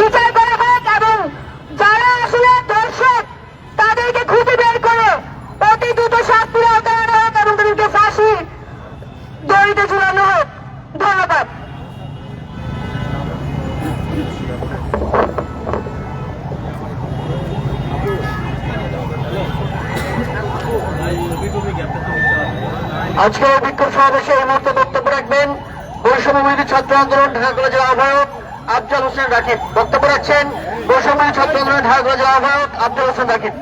বিচার করা হোক এবং যারা আসলে তাদেরকে খুঁজে বের করে অতি দ্রুত শাস্তির আওতায় হোক এবং তাদেরকে ফাঁসি দড়িতে ঝুলানো হোক। ধন্যবাদ। আজকের বিক্ষোভ সমাবেশে এই মুহূর্তে বক্তব্য রাখবেন। বৈষম্য বিরোধী ছাত্র আন্দোলন, ঢাকা কলেজের আহ্বায়ক আফজাল হোসেন রাকিব বক্তব্য রাখছেন বৈষম্য ছাত্র আন্দোলন ঢাকা আহ্বায়ক আফজাল হোসেন রাকিব।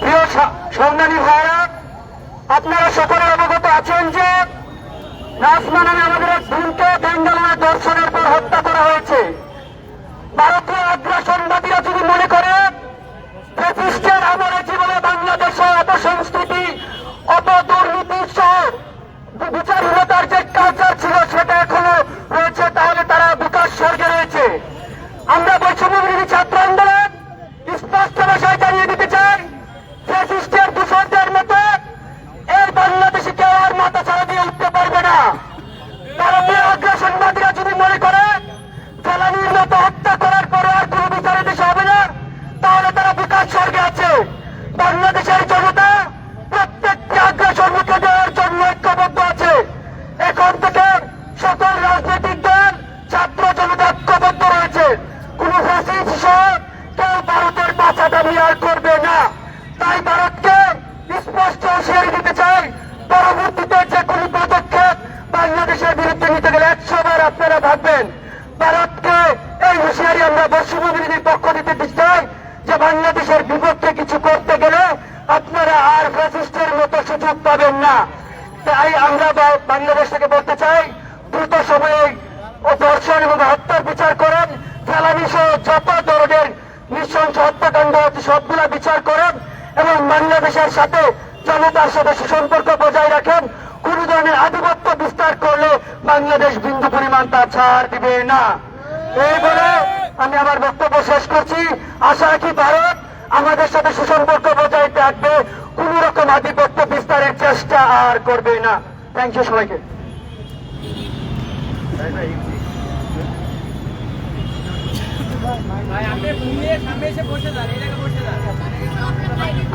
প্রিয় সংগ্রামী ভাইরা আপনারা সকলে অবগত আছেন যে নাজমা নামে আমাদের এক বোনকে বেঙ্গালুরু দর্শনের পর হত্যা করা হয়েছে। এখনও রয়েছে তাহলে তারা বিকাশ স্বর্গে রয়েছে। আমরা ভাববেন ভারতকে এই হুঁশিয়ারি আমরা বিরোধীর পক্ষ দিতে চাই যে বাংলাদেশের বিপক্ষে কিছু করতে গেলে আপনারা আর ফ্যাসিস্টের মতো সুযোগ পাবেন না। তাই আমরা বাংলাদেশ থেকে বলতে চাই, দ্রুত সময়ে দর্শন এবং হত্যার বিচার করেন। ফেলানি সহ যত ধরনের নৃশংস হত্যাকাণ্ড হচ্ছে সবগুলা বিচার করেন এবং বাংলাদেশের সাথে জনতার সাথে সুসম্পর্ক বজায় রাখেন। কোন ধরনের আধিপত্য বিস্তার করলে বাংলাদেশ বিন্দু পরিমাণ তা ছাড় দিবে না। এই বলে আমি আমার বক্তব্য শেষ করছি। আশা রাখি ভারত আমাদের সাথে সুসম্পর্ক বজায় রাখবে কোন রকম আধিপত্য বিস্তারের চেষ্টা আর করবে না। থ্যাংক ইউ সবাইকে।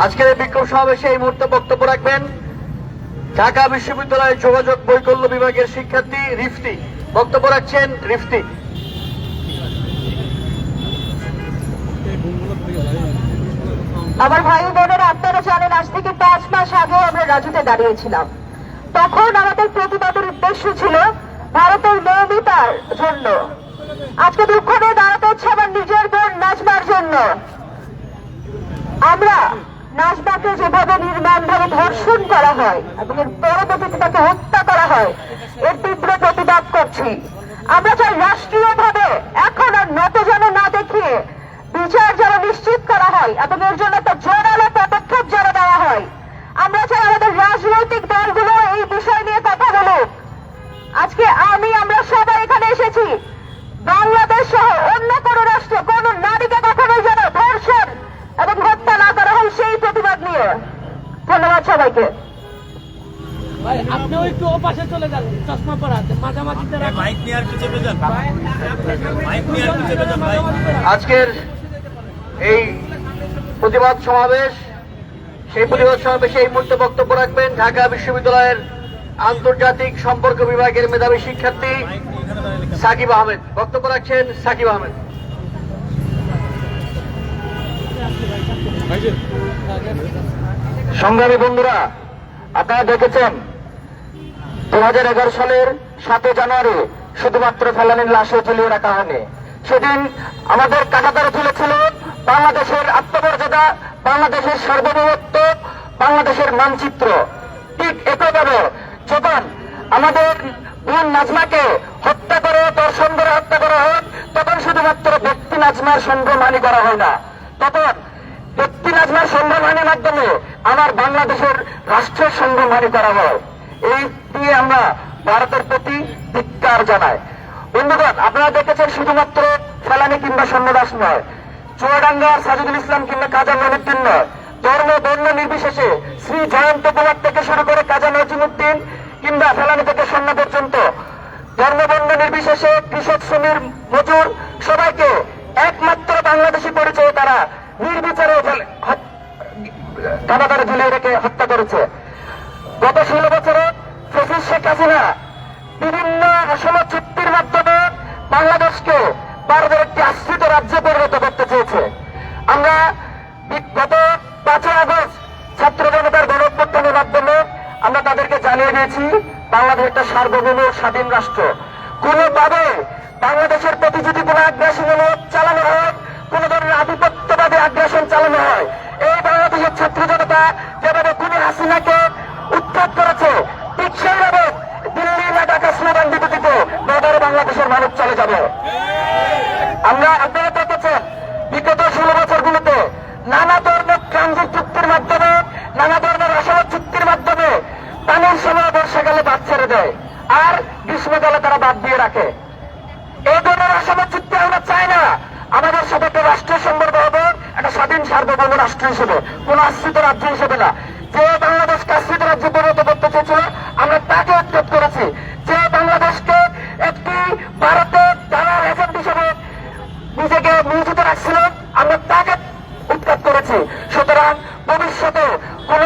আজকের বিক্ষোভ সমাবেশে এই মুহূর্তে বক্তব্য রাখবেন ঢাকা বিশ্ববিদ্যালয়ের যোগাযোগ বৈকল্য বিভাগের শিক্ষার্থী রিফতি। বক্তব্য রাখছেন রিফতি। আমার ভাই বোনেরা আপনারা জানেন আজ থেকে পাঁচ মাস আগেও আমরা রাজুতে দাঁড়িয়েছিলাম। তখন আমাদের প্রতিবাদের উদ্দেশ্য ছিল ভারতের মৌমিতার জন্য। আজকে দুঃখ নিয়ে দাঁড়াতে হচ্ছে আমার নিজের বোন নাজমার জন্য। আমরা নাজমাকে যেভাবে নির্মাণভাবে ধর্ষণ করা হয় এবং এর পরবর্তীতে তাকে হত্যা করা হয়, এর তীব্র প্রতিবাদ করছি। আমরা চাই রাষ্ট্রীয়ভাবে এখন আর নত যেন না দেখিয়ে বিচার যেন নিশ্চিত করা হয় এবং এর জন্য একটা জোরালো পদক্ষেপ যেন দেওয়া হয়। আমরা চাই আমাদের রাজনৈতিক দলগুলো এই বিষয় নিয়ে কথা বলুক। আজকে আমি, আমরা সবাই এখানে এসেছি। বাংলাদেশ সহ অন্য কোন রাষ্ট্র, কোন নারীকে কখনোই যেন ধর্ষণ এবং হত্যা না করা হয় সেই প্রতিবাদ নিয়ে। ধন্যবাদ সবাইকে। আপনিও একটু ও চলে যান চশমা পরা মাঝামাঝিতে মাইক নিয়ে আর কিছু পেতেন মাইক নিয়ে আর কিছু পেতেন আজকের এই প্রতিবাদ সমাবেশ সেই প্রতিবাদ সমাবেশে এই মুহূর্তে বক্তব্য রাখবেন ঢাকা বিশ্ববিদ্যালয়ের আন্তর্জাতিক সম্পর্ক বিভাগের মেধাবী শিক্ষার্থী সাকিব আহমেদ। বক্তব্য রাখছেন সাকিব আহমেদ। সংগ্রামী বন্ধুরা, আপনারা দেখেছেন দু হাজার এগারো সালের সাতই জানুয়ারি শুধুমাত্র ফেলানির লাশে ঝুলিয়ে রাখা হয়নি। সেদিন আমাদের কাটাতারে তুলেছিল বাংলাদেশের আত্মমর্যাদা, বাংলাদেশের সার্বভৌমত্ব, বাংলাদেশের মানচিত্র। ঠিক একইভাবে যখন আমাদের বোন নাজমাকে হত্যা করে দর্শন করে হত্যা করা হয়, তখন শুধুমাত্র ব্যক্তি নাজমার সঙ্গে মানি করা হয় না। তখন ব্যক্তি নাজমার সম্ভ্রমানির মাধ্যমে আমার বাংলাদেশের রাষ্ট্রের সম্ভ্রমানি করা হয়। এই দিয়ে আমরা ভারতের প্রতি ধিক্কার জানাই। বন্ধুগণ, আপনারা দেখেছেন শুধুমাত্র ফেলানি কিংবা সন্ন্যদাস নয়, চুয়াডাঙ্গা সাজিদুল ইসলাম কিংবা কাজা মনুদ্দিন নয়, ধর্ম, বর্ণ নির্বিশেষে শ্রী জয়ন্ত কুমার থেকে শুরু করে কাজা নজরুল নাসিমুদ্দিন কিংবা ফেলানি থেকে সন্না পর্যন্ত, ধর্ম ধর্মবর্ণ নির্বিশেষে কৃষক শ্রমিক মজুর সবাইকে একমাত্র বাংলাদেশি পরিচয়ে তারা নির্বিচারে কারাগারে ঝুলিয়ে হত্যা করেছে। গত ষোলো বছরে ফেসিস শেখ হাসিনা বিভিন্ন অসম চুক্তির মাধ্যমে বাংলাদেশকে ভারতের একটি আশ্রিত রাজ্যে পরিণত করতে চেয়েছে। আমরা গত পাঁচই আগস্ট ছাত্র জনতার গণঅভ্যুত্থানের মাধ্যমে আমরা তাদেরকে জানিয়ে দিয়েছি, বাংলাদেশ একটা সার্বভৌম স্বাধীন রাষ্ট্র। কোনোভাবে বাংলাদেশের প্রতি যদি কোনো চালানো হয় কোন ধরনের আধিপত্যবাদী আগ্রাসন চালানো হয় এই বাংলাদেশের ছাত্র জনতা যেভাবে খুনি হাসিনাকে উৎখাত করেছে, ঠিক সেইভাবে দিল্লি না ঢাকা স্লোগান দিতে বাংলাদেশের মানুষ চলে যাবে। আমরা আপনারা দেখেছেন বিগত ষোলো বছরগুলোতে নানা ধরনের ট্রানজিট চুক্তির মাধ্যমে নানা ধরনের রসদ চুক্তির মাধ্যমে পানির সময় বর্ষাকালে বাদ ছেড়ে দেয় আর গ্রীষ্মকালে তারা বাদ দিয়ে রাখে এই ধরনের অসম চুক্তি আমরা চাই না আমাদের সাথে একটা রাষ্ট্রের সম্পর্ক হবে একটা স্বাধীন সার্বভৌম রাষ্ট্র হিসেবে আশ্রিত রাজ্য হিসেবে না। যে বাংলাদেশকে আশ্রিত রাজ্যে পরিণত করতে চেয়েছিল, আমরা তাকে উৎখাত করেছি। যে বাংলাদেশকে একটি ভারতের দালাল এজেন্ট হিসেবে নিজেকে নিয়োজিত রাখছিল, আমরা তাকে উৎখাত করেছি। সুতরাং ভবিষ্যতে কোন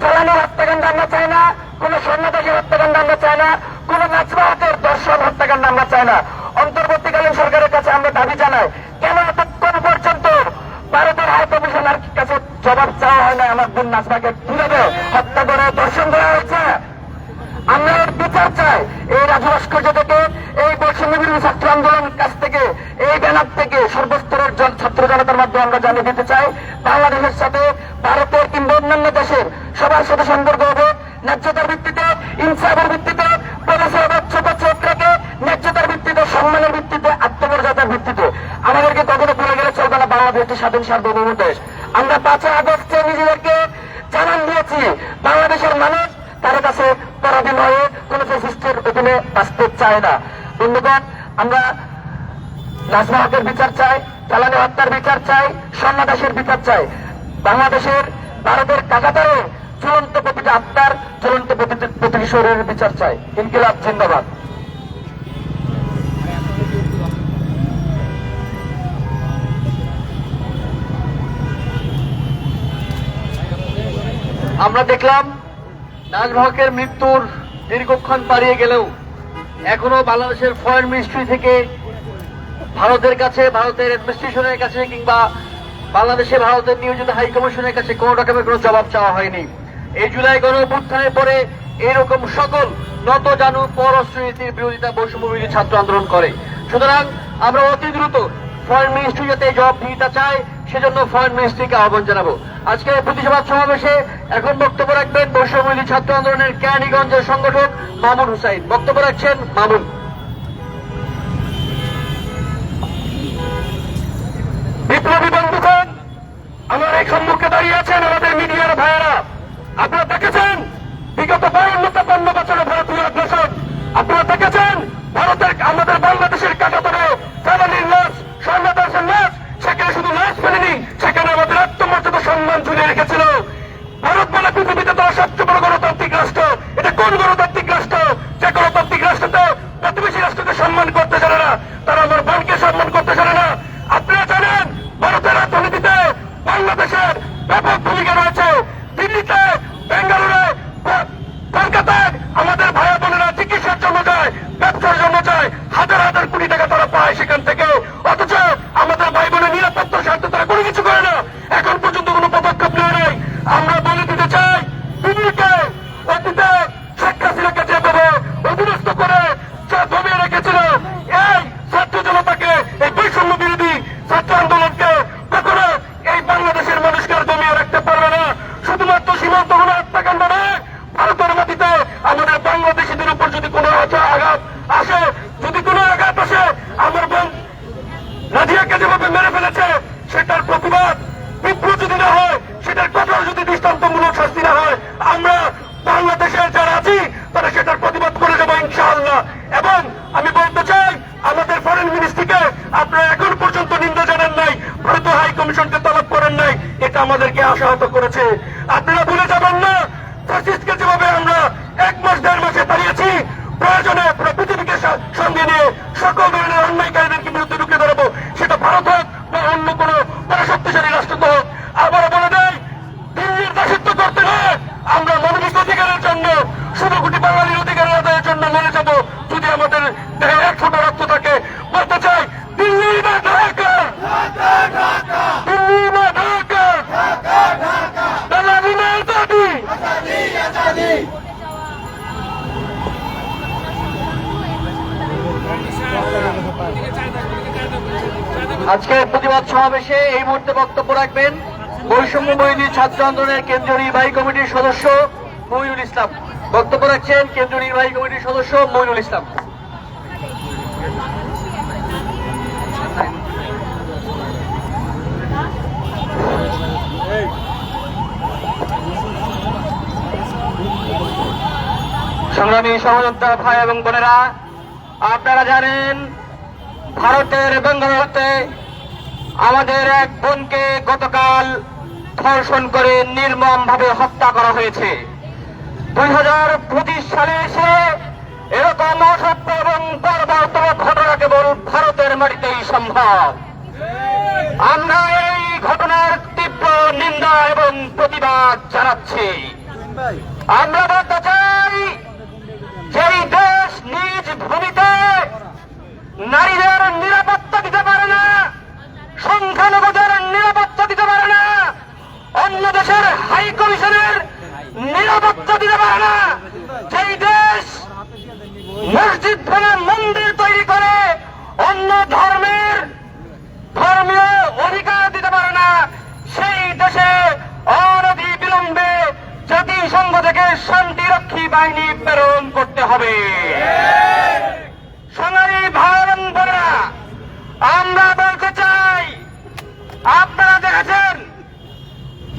জ্বালানি হত্যাকাণ্ড আমরা চাই না, কোন স্বর্ণদাসী হত্যাকাণ্ড আমরা চাই না, কোন নাচবাহকের দর্শন হত্যাকাণ্ড আমরা চাই না। অন্তর্বর্তীকালীন সরকারের কাছে আমরা দাবি জানাই, কেন এতক্ষণ পর্যন্ত ভারতের হাই কমিশনার কাছে জবাব চাওয়া না আমার কীভাবে হত্যা করে দর্শন করা হয়েছে। আমরা এর বিচার চাই। এই রাজু ভাস্কর্য থেকে, এই বৈষম্য ছাত্র আন্দোলনের কাছ থেকে, এই ব্যানার থেকে সর্বস্তরের ছাত্র জনতার মাধ্যমে আমরা জানিয়ে দিতে চাই, বাংলাদেশের সাথে ভারতের কিংবা অন্যান্য দেশের সবার সাথে সম্পর্ক হবে। ন্যায্যতার ভিত্তিতে, ইনসাফের ভিত্তিতে পরিষেবার ছোট রেখে ন্যায্যতার ভিত্তিতে, সম্মানের ভিত্তিতে, আত্মমর্যাদার ভিত্তিতে। আমাদেরকে কখনো ভুলে গেলে চলবে না বাংলাদেশ একটি স্বাধীন সার্বভৌম দেশ। আমরা পাঁচই আগস্টে নিজেদেরকে জানান দিয়েছি বাংলাদেশের মানুষ কারও কাছে পরাধীন হয়ে কোন ফেসিস্টের অধীনে বাঁচতে চায় না। বন্ধুগণ, আমরা নাজমা বিচার চাই চালানি হত্যার বিচার চাই সন্ন্যাদাসের বিচার চাই। বাংলাদেশের, ভারতের কাকাতারে চূড়ান্ত প্রতিটি আত্মার চূড়ান্ত প্রতিটি শরীরের বিচার চাই। ইনকিলাব, জিন্দাবাদ। আমরা দেখলাম নাজভাকের মৃত্যুর দীর্ঘক্ষণ পালিয়ে গেলেও এখনও বাংলাদেশের ফরেন মিনিস্ট্রি থেকে ভারতের কাছে, ভারতের অ্যাডমিনিস্ট্রেশনের কাছে কিংবা বাংলাদেশে ভারতের নিয়োজিত হাই কমিশনের কাছে কোনো রকমের কোনো জবাব চাওয়া হয়নি। এই জুলাই গণ অভ্যুত্থানের পরে এরকম সকল নত জানু পররাষ্ট্রনীতির বিরোধিতা বৈষম্য বিরোধী ছাত্র আন্দোলন করে। সুতরাং আমরা অতি দ্রুত ফরেন মিনিস্ট্রি যাতে জবাব জবাবদিহিতা চায়, সেজন্য ফরেন মিনিস্ট্রিকে আহ্বান জানাব। আজকে প্রতিবাদ সমাবেশে এখন বক্তব্য রাখবেন বৈষম্যী ছাত্র আন্দোলনের কেরানীগঞ্জের সংগঠক মামুন হুসাইন। বক্তব্য রাখছেন মামুন। সকল সমাবেশে এই মুহূর্তে বক্তব্য রাখবেন বৈষম্য বৈধী ছাত্র আন্দোলনের কেন্দ্রীয় নির্বাহী কমিটির সদস্য মইনুল ইসলাম। বক্তব্য রাখছেন কেন্দ্রীয় নির্বাহী কমিটির সদস্য মইনুল ইসলাম। সংগ্রামী সহযোদ্ধা ভাই এবং বোনেরা, আপনারা জানেন ভারতের বেঙ্গালুরুতে আমাদের এক বোনকে গতকাল ধর্ষণ করে নির্মম ভাবে হত্যা করা হয়েছে। দুই হাজার পঁচিশ সালে এসে এরকম অসভ্য এবং বর্বরতম ঘটনা কেবল ভারতের মাটিতেই সম্ভব। আমরা এই ঘটনার তীব্র নিন্দা এবং প্রতিবাদ জানাচ্ছি। আমরা বলতে চাই, যেই দেশ নিজ ভূমিতে নারীদের নিরাপত্তা দিতে পারে না সংখ্যালঘুদের নিরাপত্তা দিতে পারে না। অন্য দেশের হাই কমিশনের নিরাপত্তা দিতে পারে না। যেই দেশ মসজিদ ভেঙে মন্দির তৈরি করে, অন্য ধর্মের ধর্মীয় অধিকার দিতে পারে না। সেই দেশে অনধি বিলম্বে জাতিসংঘ থেকে শান্তিরক্ষী বাহিনী প্রেরণ করতে হবে। সোনালী বোনেরা আমরা বলতে চাই আপনারা দেখেছেন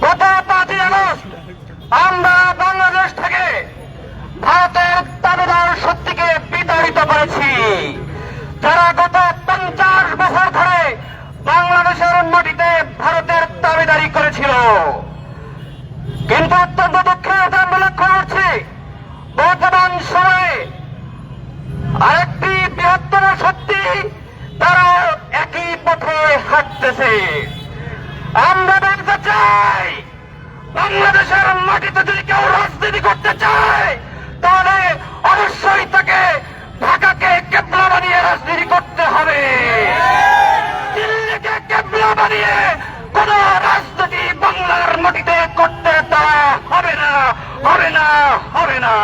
গত পাঁচই আগস্ট আমরা বাংলাদেশ থেকে ভারতের দাবিদার শক্তিকে বিতাড়িত করেছি। যারা গত পঞ্চাশ বছর ধরে বাংলাদেশের মাটিতে ভারতের দাবিদারি করেছিল। কিন্তু অত্যন্ত দুঃখের সাথে আমরা লক্ষ্য করছি, বর্তমান সময়ে আরেকটি বৃহত্তর শক্তি তারা একই পথে হাঁটতেছে। আমরা বলতে চাই বাংলাদেশের মাটিতে যদি কেউ রাজনীতি করতে চায়, তাহলে অবশ্যই তাকে ঢাকাকে কেবলা বানিয়ে রাজনীতি করতে হবে। দিল্লিকে কেবলা বানিয়ে কোন রাজনীতি বাংলার মাটিতে করতে দেওয়া হবে না হবে না হবে না।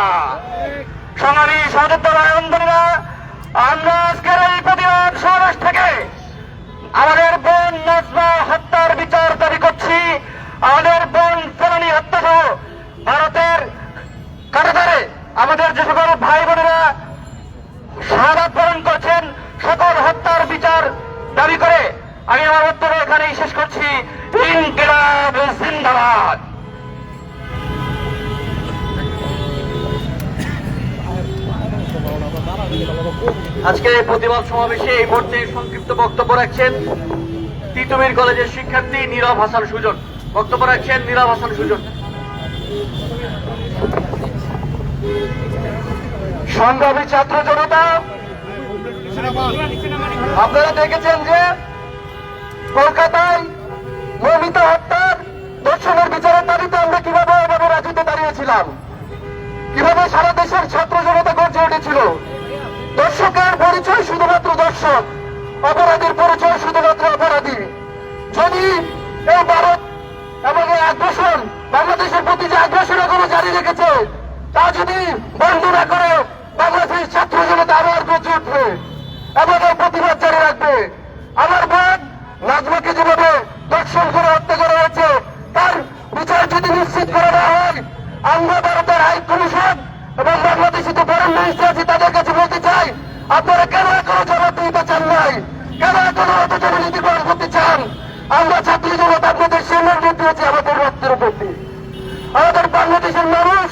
সংগ্রামী সদস্য আন্দোলনা আমরা আজকের এই প্রতিবাদ সমাবেশ থেকে আমাদের বোন নাজমা হত্যার বিচার দাবি করছি আমাদের বোন ফেরানি হত্যা সহ ভারতের কারাগারে আমাদের যে সকল ভাই বোনেরা শাহাদ বরণ করছেন, সকল হত্যার বিচার দাবি করে, আমি আমার বক্তব্য এখানেই শেষ করছি। জিন্দাবাদ। আজকে প্রতিবাদ সমাবেশে এই মুহূর্তে সংক্ষিপ্ত বক্তব্য রাখছেন তিতুমির কলেজের শিক্ষার্থী নীরব হাসান সুজন। বক্তব্য রাখছেন নীরব হাসান সুজন। সংগ্রামী ছাত্র জনতা, আপনারা দেখেছেন যে কলকাতায় মমিতা হত্যার দর্শনের বিচারের দাবিতে আমরা কীভাবে এভাবে রাজুতে দাঁড়িয়েছিলাম? কীভাবে সারা দেশের ছাত্র জনতা গর্জে উঠেছিল? দর্শকের পরিচয় শুধুমাত্র দর্শক, অপরাধীর পরিচয় শুধুমাত্র অপরাধী। যদি এই ভারত এবং এই আগ্রাসন বাংলাদেশের প্রতি যে আগ্রাসন এখনও জারি রেখেছে, তা যদি বন্ধ না করে বাংলাদেশের ছাত্র জনতা আবার গর্জে উঠবে এবং প্রতিবাদ জারি রাখবে। আমার বোন নাজমাকে যেভাবে দর্শন করে হত্যা করা হয়েছে, তার বিচার যদি নিশ্চিত করে দেওয়া হয়, আমরা ভারতের হাই কমিশন এবং বাংলাদেশে যে ফরেন মিনিস্টার আছে, তাদের কাছে বলতে চাই, আপনারা কেন এখনও জবাব দিতে চান নাই? কেন এখনও নীতি গ্রহণ করতে চান? আমরা ছাত্রী জনতা আপনাদের সম্মান দিয়েছি আমাদের রক্তের দিয়ে। আমাদের বাংলাদেশের মানুষ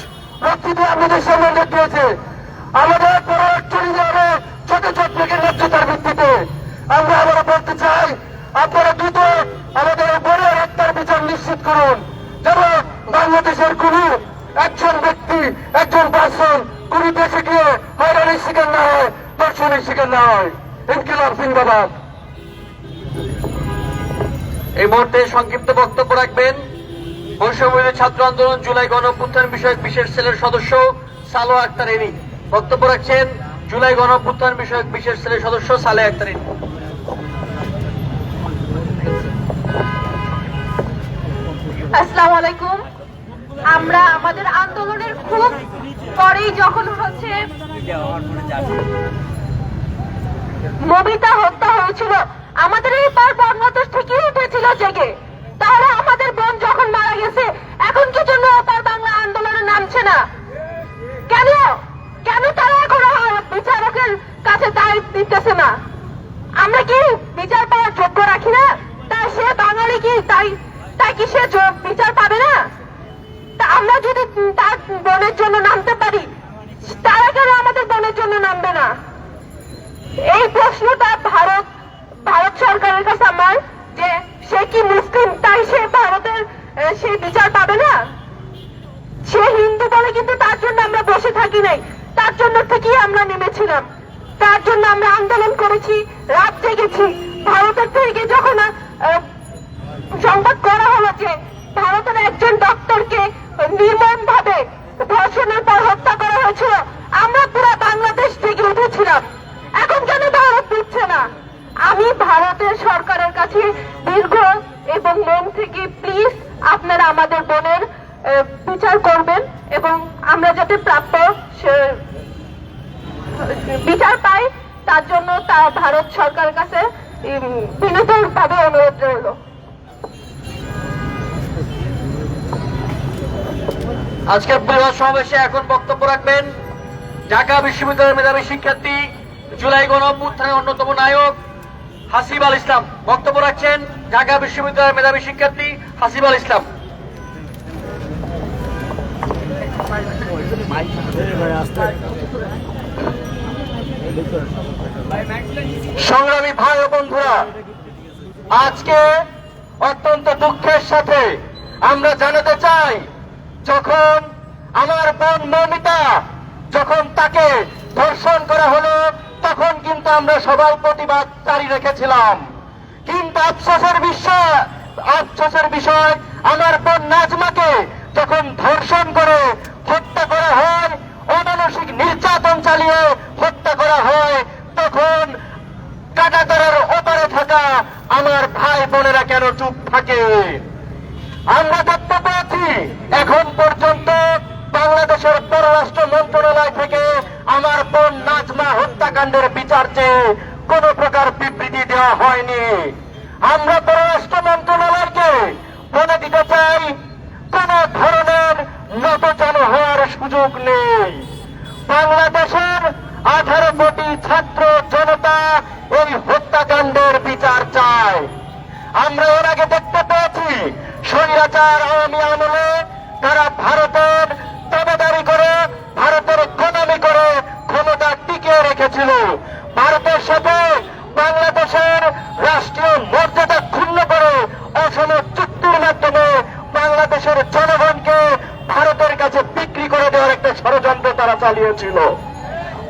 রক্তি আপনাদের সম্মান দিয়েছে। আমাদের পরোয়ার চলে যাবে ছোট ছোট থেকে ন্যায্যতার ভিত্তিতে আমরা আবার বলতে চাই, আপনারা দ্রুত আমাদের বড় হত্যার বিচার নিশ্চিত করুন। যেন বাংলাদেশের কোন একজন ব্যক্তি, একজন পার্সন কোন দেশে গিয়ে হয়রানির শিকার না হয় দর্শনের শিকার না হয়। ইনকিলাব, জিন্দাবাদ। এই মুহূর্তে সংক্ষিপ্ত বক্তব্য রাখবেন। বৈষম্যবিরোধী ছাত্র আন্দোলন জুলাই গণঅভ্যুত্থান বিষয়ক বিশেষ সেলের সদস্য সালো আক্তার এনি। বক্তব্য রাখছেন জুলাই গণঅভ্যুত্থান বিষয়ক বিশেষ সেলের সদস্য সালে আক্তার আসসালামু আমরা আমাদের আন্দোলনের খুব পরেই যখন হচ্ছে মমিতা হত্যা হয়েছিল, আমাদের এই পর বর্ণদেশ থেকে উঠেছিল জেগে। তাহলে আমাদের বোন যখন মারা গেছে, এখন কি জন্য তার বাংলা আন্দোলনে নামছে না? কেন? কেন তারা এখনও বিচারকের কাছে দায় দিতেছে না? আমরা কি বিচার পাওয়ার যোগ্য রাখি না? তাই সে বাঙালি কি তাই তাই কি সে বিচার পাবে না? আমরা যদি তার বোনের জন্য নামতে পারি, তারা কেন আমাদের বোনের জন্য নামবে না? এই প্রশ্নটা ভারত ভারত সরকারের কাছে আমার, যে সে কি মুসলিম, তাই সে ভারতের সে বিচার পাবে না? সে হিন্দু বলে কিন্তু তার জন্য আমরা বসে থাকি নাই। তার জন্য থেকেই আমরা নেমেছিলাম। তার জন্য আমরা আন্দোলন করেছি, রাত জেগেছি। ভারতের থেকে যখন আজকের পরিবার সমাবেশে এখন বক্তব্য রাখবেন ঢাকা বিশ্ববিদ্যালয়ের মেধাবী শিক্ষার্থী, জুলাই গণ অভ্যুত্থানের অন্যতম নায়ক হাসিব আল ইসলাম। বক্তব্য রাখছেন ঢাকা বিশ্ববিদ্যালয়ের মেধাবী শিক্ষার্থী হাসিব আল ইসলাম। সংগ্রামী ভাই ও বন্ধুরা, আজকে অত্যন্ত দুঃখের সাথে আমরা জানাতে চাই যখন আমার বোন মমিতা যখন তাকে ধর্ষণ করা হলো, তখন কিন্তু আমরা সবাই প্রতিবাদ জারি রেখেছিলাম। কিন্তু আফসোসের বিষয় আফসোসের বিষয়, আমার বোন নাজমাকে যখন ধর্ষণ করে হত্যা করা হয়, অমানসিক নির্যাতন চালিয়ে হত্যা করা হয়, তখন কাটাতারের ওপারে থাকা আমার ভাই বোনেরা কেন চুপ থাকে আমরা দেখতে পেয়েছি এখন পর্যন্ত বাংলাদেশের পররাষ্ট্র মন্ত্রণালয় থেকে আমার বোন নাজমা হত্যাকাণ্ডের বিচার চেয়ে কোন প্রকার বিবৃতি দেওয়া হয়নি। আমরা পররাষ্ট্র মন্ত্রণালয়কে বলে দিতে চাই, কোন ধরনের নতচান হওয়ার সুযোগ নেই। বাংলাদেশের আঠারো কোটি ছাত্র জনতা এই হত্যাকাণ্ডের বিচার চায়। আমরা এর আগে দেখতে পেয়েছি, স্বৈরাচার আওয়ামী আমলে তারা ভারতের দাবেদারি করে ভারতের ইকোনমি করে ক্ষমতা টিকিয়ে রেখেছিল ভারতের সাথে বাংলাদেশের রাষ্ট্রীয় মর্যাদা ক্ষুণ্ণ করে অসম চুক্তির মাধ্যমে বাংলাদেশের জনগণকে ভারতের কাছে বিক্রি করে দেওয়ার একটা ষড়যন্ত্র তারা চালিয়েছিল।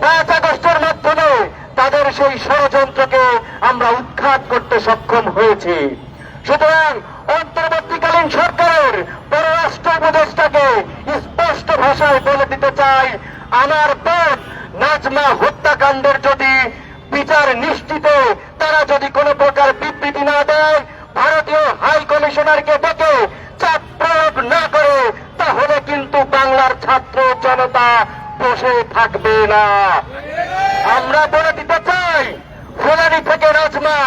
পাঁচ আগস্টের মাধ্যমে তাদের সেই ষড়যন্ত্রকে আমরা উৎখাত করতে সক্ষম হয়েছি। সুতরাং অন্তর্বর্তীকালীন সরকারের পররাষ্ট্র উপদেষ্টাকে স্পষ্ট ভাষায় বলে দিতে চাই, আমার বোন নাজমা হত্যাকাণ্ডের যদি বিচার নিশ্চিত, তারা যদি কোনো প্রকার বিবৃতি না দেয়, ভারতীয় হাই কমিশনারকে ডেকে চাপ প্রয়োগ না করে তাহলে কিন্তু বাংলার ছাত্র জনতা বসে থাকবে না। আমরা বলে দিতে চাই, ফোলানি থেকে রাজমা,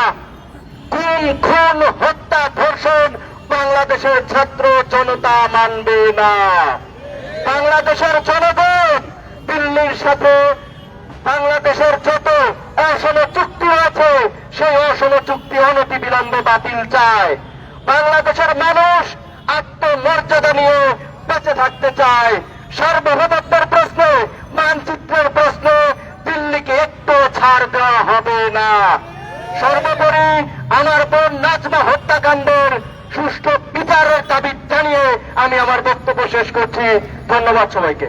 খুন খুন হত্যা ধর্ষণ বাংলাদেশের ছাত্র জনতা মানবে না। বাংলাদেশের জনগণ, দিল্লির সাথে বাংলাদেশের যত অসম চুক্তি আছে, সেই অসম চুক্তি অনতি বিলম্বে বাতিল চায়। বাংলাদেশের মানুষ আত্মমর্যাদা নিয়ে বেঁচে থাকতে চায়। সার্বভৌমত্বের প্রশ্নে, মানচিত্রের প্রশ্নে দিল্লিকে একটু ছাড় দেওয়া হবে না। সর্বোপরি আমার বোন নাজমা হত্যাকাণ্ডের সুষ্ঠু বিচারের দাবি জানিয়ে আমি আমার বক্তব্য শেষ করছি। ধন্যবাদ সবাইকে।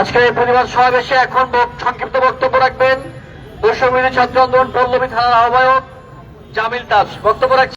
আজকে এই প্রতিবাদ সমাবেশে এখন সংক্ষিপ্ত বক্তব্য রাখবেন। বৈষম্যবিরোধী ছাত্র আন্দোলন পল্লবী থানার আহ্বায়ক জামিল তাজ। বক্তব্য রাখছেন